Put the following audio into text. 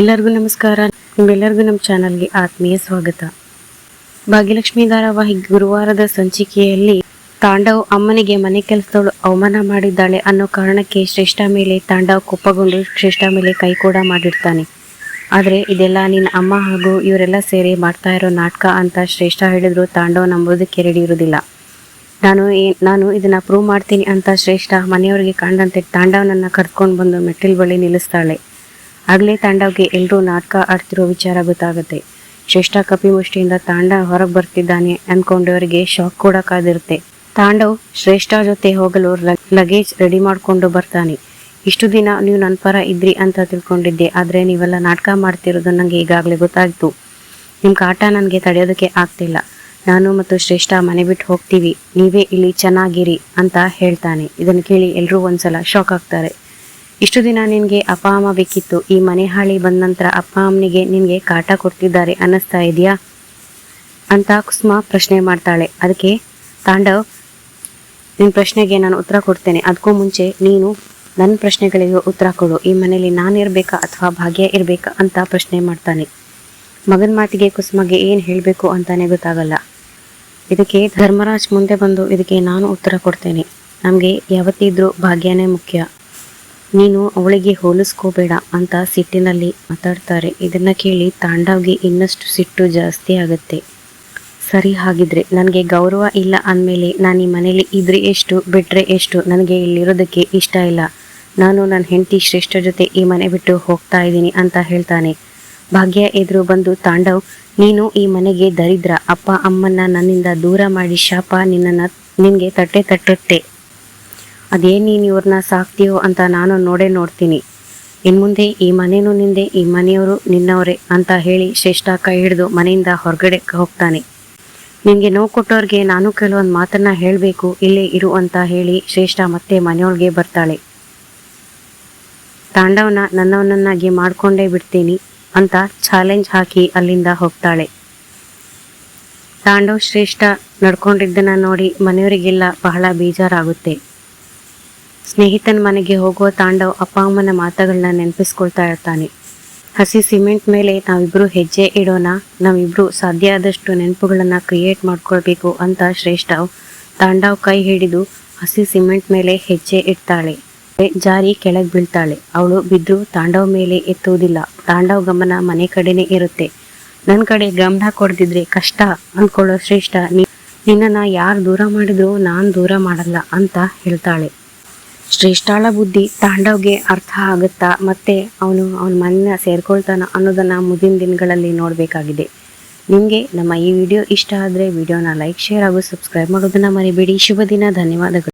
ಎಲ್ಲರಿಗೂ ನಮಸ್ಕಾರ. ನಿಮ್ಮೆಲ್ಲರಿಗೂ ನಮ್ಮ ಚಾನಲ್ಗೆ ಆತ್ಮೀಯ ಸ್ವಾಗತ. ಭಾಗ್ಯಲಕ್ಷ್ಮಿ ಧಾರಾವಾಹಿ ಗುರುವಾರದ ಸಂಚಿಕೆಯಲ್ಲಿ ತಾಂಡವ್ ಅಮ್ಮನಿಗೆ ಮನೆ ಕೆಲಸದವಳು ಅವಮಾನ ಮಾಡಿದ್ದಾಳೆ ಅನ್ನೋ ಕಾರಣಕ್ಕೆ ಶ್ರೇಷ್ಠ ಮೇಲೆ ತಾಂಡವ್ ಕೋಪಗೊಂಡು ಶ್ರೇಷ್ಠ ಮೇಲೆ ಕೈ ಕೂಡ ಮಾಡಿರ್ತಾನೆ. ಆದರೆ ಇದೆಲ್ಲ ನಿನ್ನ ಅಮ್ಮ ಹಾಗೂ ಇವರೆಲ್ಲ ಸೇರಿ ಮಾಡ್ತಾ ಇರೋ ನಾಟಕ ಅಂತ ಶ್ರೇಷ್ಠ ಹೇಳಿದ್ರು ತಾಂಡವ್ ನಂಬೋದಕ್ಕೆ ರೆಡಿ ಇರೋದಿಲ್ಲ ನಾನು ಏ ನಾನು ಇದನ್ನ ಪ್ರೂವ್ ಮಾಡ್ತೀನಿ ಅಂತ ಶ್ರೇಷ್ಠ ಮನೆಯವರಿಗೆ ಕಾಣದಂತೆ ತಾಂಡವನನ್ನ ಕರ್ಕೊಂಡು ಬಂದು ಮೆಟ್ಟಿಲ್ ಬಳಿ ನಿಲ್ಲಿಸ್ತಾಳೆ. ಆಗ್ಲೇ ತಾಂಡವ್ಗೆ ಎಲ್ಲರೂ ನಾಟಕ ಆಡ್ತಿರೋ ವಿಚಾರ ಗೊತ್ತಾಗುತ್ತೆ. ಶ್ರೇಷ್ಠ ಕಪಿಮುಷ್ಟಿಯಿಂದ ತಾಂಡ ಹೊರಗೆ ಬರ್ತಿದ್ದಾನೆ ಅನ್ಕೊಂಡವರಿಗೆ ಶಾಕ್ ಕೂಡ ಕಾದಿರುತ್ತೆ. ತಾಂಡವ್ ಶ್ರೇಷ್ಠ ಜೊತೆ ಹೋಗಲು ಲಗೇಜ್ ರೆಡಿ ಮಾಡ್ಕೊಂಡು ಬರ್ತಾನೆ. ಇಷ್ಟು ದಿನ ನೀವು ನನ್ನ ಪರ ಇದ್ರಿ ಅಂತ ತಿಳ್ಕೊಂಡಿದ್ದೆ, ಆದ್ರೆ ನೀವೆಲ್ಲ ನಾಟಕ ಮಾಡ್ತಿರೋದು ನನಗೆ ಈಗಾಗಲೇ ಗೊತ್ತಾಯ್ತು. ನಿಮ್ಮ ಕಾಟ ನನಗೆ ತಡೆಯೋದಕ್ಕೆ ಆಗ್ತಿಲ್ಲ. ನಾನು ಮತ್ತು ಶ್ರೇಷ್ಠ ಮನೆ ಬಿಟ್ಟು ಹೋಗ್ತೀವಿ, ನೀವೇ ಇಲ್ಲಿ ಚೆನ್ನಾಗಿರಿ ಅಂತ ಹೇಳ್ತಾನೆ. ಇದನ್ನು ಕೇಳಿ ಎಲ್ಲರೂ ಒಂದ್ಸಲ ಶಾಕ್ ಆಗ್ತಾರೆ. ಇಷ್ಟು ದಿನ ನಿನಗೆ ಅಪ್ಪ ಅಮ್ಮ ಬೇಕಿತ್ತು. ಈ ಮನೆ ಹಾಳಿ ಬಂದ ನಂತರ ಅಪ್ಪ ಅಮ್ಮನಿಗೆ ನಿನಗೆ ಕಾಟ ಕೊಡ್ತಿದ್ದಾರೆ ಅನ್ನಿಸ್ತಾ ಇದೆಯಾ? ಅಂತ ಕುಸುಮ ಪ್ರಶ್ನೆ ಮಾಡ್ತಾಳೆ. ಅದಕ್ಕೆ, ತಾಂಡವ್ ನಿನ್ನ ಪ್ರಶ್ನೆಗೆ ನಾನು ಉತ್ತರ ಕೊಡ್ತೇನೆ. ಅದಕ್ಕೂ ಮುಂಚೆ ನೀನು ನನ್ನ ಪ್ರಶ್ನೆಗಳಿಗೆ ಉತ್ತರ ಕೊಡು. ಈ ಮನೇಲಿ ನಾನು ಇರಬೇಕಾ ಅಥವಾ ಭಾಗ್ಯ ಇರಬೇಕಾ? ಅಂತ ಪ್ರಶ್ನೆ ಮಾಡ್ತಾನೆ. ಮಗನ ಮಾತಿಗೆ ಕುಸುಮಗೆ ಏನು ಹೇಳಬೇಕು ಅಂತಾನೆ ಗೊತ್ತಾಗಲ್ಲ. ಇದಕ್ಕೆ ಧರ್ಮರಾಜ್ ಮುಂದೆ ಬಂದು ಇದಕ್ಕೆ ನಾನು ಉತ್ತರ ಕೊಡ್ತೇನೆ. ನಮಗೆ ಯಾವತ್ತಿದ್ರೂ ಭಾಗ್ಯನೇ ಮುಖ್ಯ. ನೀನು ಅವಳಿಗೆ ಹೋಲಿಸ್ಕೋಬೇಡ ಅಂತ ಸಿಟ್ಟಿನಲ್ಲಿ ಮಾತಾಡ್ತಾರೆ. ಇದನ್ನ ಕೇಳಿ ತಾಂಡವ್ಗೆ ಇನ್ನಷ್ಟು ಸಿಟ್ಟು ಜಾಸ್ತಿ ಆಗುತ್ತೆ. ಸರಿ ಹಾಗಿದ್ರೆ ನನಗೆ ಗೌರವ ಇಲ್ಲ ಅಂದಮೇಲೆ ನಾನು ಈ ಮನೇಲಿ ಇದ್ರೆ ಎಷ್ಟು ಬಿಟ್ಟರೆ ಎಷ್ಟು? ನನಗೆ ಇಲ್ಲಿರೋದಕ್ಕೆ ಇಷ್ಟ ಇಲ್ಲ. ನಾನು ನನ್ನ ಹೆಂಡತಿ ಶ್ರೇಷ್ಠ ಜೊತೆ ಈ ಮನೆ ಬಿಟ್ಟು ಹೋಗ್ತಾ ಇದ್ದೀನಿ ಅಂತ ಹೇಳ್ತಾನೆ. ಭಾಗ್ಯ ಎದುರು ಬಂದು, ತಾಂಡವ್, ನೀನು ಈ ಮನೆಗೆ ದರಿದ್ರ. ಅಪ್ಪ, ಅಮ್ಮನ್ನ ನನ್ನಿಂದ ದೂರ ಮಾಡಿ ಶಾಪ ನಿನ್ನನ್ನು ನಿನಗೆ ತಟ್ಟೆ ತಟ್ಟುತ್ತೆ. ಅದೇ ನೀನು ಇವ್ರನ್ನ ಸಾಕ್ತೀಯೋ ಅಂತ ನಾನು ನೋಡೇ ನೋಡ್ತೀನಿ. ಇನ್ಮುಂದೆ ಈ ಮನೇನು ನಿಂದೆ, ಈ ಮನೆಯವರು ನಿನ್ನವರೇ ಅಂತ ಹೇಳಿ ಶ್ರೇಷ್ಠ ಕೈ ಹಿಡಿದು ಮನೆಯಿಂದ ಹೊರಗಡೆ ಹೋಗ್ತಾನೆ. ನಿನಗೆ ನೋವು ಕೊಟ್ಟವ್ರಿಗೆ ನಾನು ಕೆಲವೊಂದು ಮಾತನ್ನ ಹೇಳಬೇಕು, ಇಲ್ಲೇ ಇರು ಅಂತ ಹೇಳಿ ಶ್ರೇಷ್ಠ ಮತ್ತೆ ಮನೆಯೊಳಗೆ ಬರ್ತಾಳೆ. ತಾಂಡವನ ನನ್ನವನನ್ನಾಗಿ ಮಾಡಿಕೊಂಡೇ ಬಿಡ್ತೀನಿ ಅಂತ ಚಾಲೆಂಜ್ ಹಾಕಿ ಅಲ್ಲಿಂದ ಹೋಗ್ತಾಳೆ. ತಾಂಡವ್ ಶ್ರೇಷ್ಠ ನಡ್ಕೊಂಡಿದ್ದನ್ನ ನೋಡಿ ಮನೆಯವರಿಗೆಲ್ಲ ಬಹಳ ಬೇಜಾರಾಗುತ್ತೆ. ಸ್ನೇಹಿತನ ಮನೆಗೆ ಹೋಗುವ ತಾಂಡವ್ ಅಪ್ಪ ಅಮ್ಮನ ಮಾತುಗಳನ್ನ ನೆನಪಿಸ್ಕೊಳ್ತಾ ಇರ್ತಾನೆ. ಹಸಿ ಸಿಮೆಂಟ್ ಮೇಲೆ ನಾವಿಬ್ರು ಹೆಜ್ಜೆ ಇಡೋಣ, ನಾವಿಬ್ರು ಸಾಧ್ಯ ಆದಷ್ಟು ನೆನಪುಗಳನ್ನ ಕ್ರಿಯೇಟ್ ಮಾಡ್ಕೊಳ್ಬೇಕು ಅಂತ ಶ್ರೇಷ್ಠ ತಾಂಡವ್ ಕೈ ಹಿಡಿದು ಹಸಿ ಸಿಮೆಂಟ್ ಮೇಲೆ ಹೆಜ್ಜೆ ಇಡ್ತಾಳೆ. ಜಾರಿ ಕೆಳಗೆ ಬೀಳ್ತಾಳೆ. ಅವಳು ಬಿದ್ರು ತಾಂಡವ್ ಮೇಲೆ ಎತ್ತುವುದಿಲ್ಲ. ತಾಂಡವ್ ಗಮನ ಮನೆ ಕಡೆನೇ ಇರುತ್ತೆ. ನನ್ನ ಕಡೆ ಗಮನ ಕೊಡದಿದ್ರೆ ಕಷ್ಟ ಅಂದ್ಕೊಳ್ಳೋ ಶ್ರೇಷ್ಠ ನಿನ್ನನ್ನು ಯಾರು ದೂರ ಮಾಡಿದ್ರು ನಾನು ದೂರ ಮಾಡಲ್ಲ ಅಂತ ಹೇಳ್ತಾಳೆ. ಶ್ರೇಷ್ಠಾಳ ಬುದ್ಧಿ ತಾಂಡವ್ಗೆ ಅರ್ಥ ಆಗುತ್ತಾ ಮತ್ತೆ ಅವನು ಅವನ ಮನ ಸೇರ್ಕೊಳ್ತಾನ ಅನ್ನೋದನ್ನ ಮುಂದಿನ ದಿನಗಳಲ್ಲಿ ನೋಡಬೇಕಾಗಿದೆ. ನಿಮಗೆ ನಮ್ಮ ಈ ವಿಡಿಯೋ ಇಷ್ಟ ಆದರೆ ವಿಡಿಯೋನ ಲೈಕ್, ಶೇರ್ ಹಾಗೂ ಸಬ್ಸ್ಕ್ರೈಬ್ ಮಾಡೋದನ್ನ ಮರಿಬೇಡಿ. ಶುಭ ದಿನ, ಧನ್ಯವಾದಗಳು.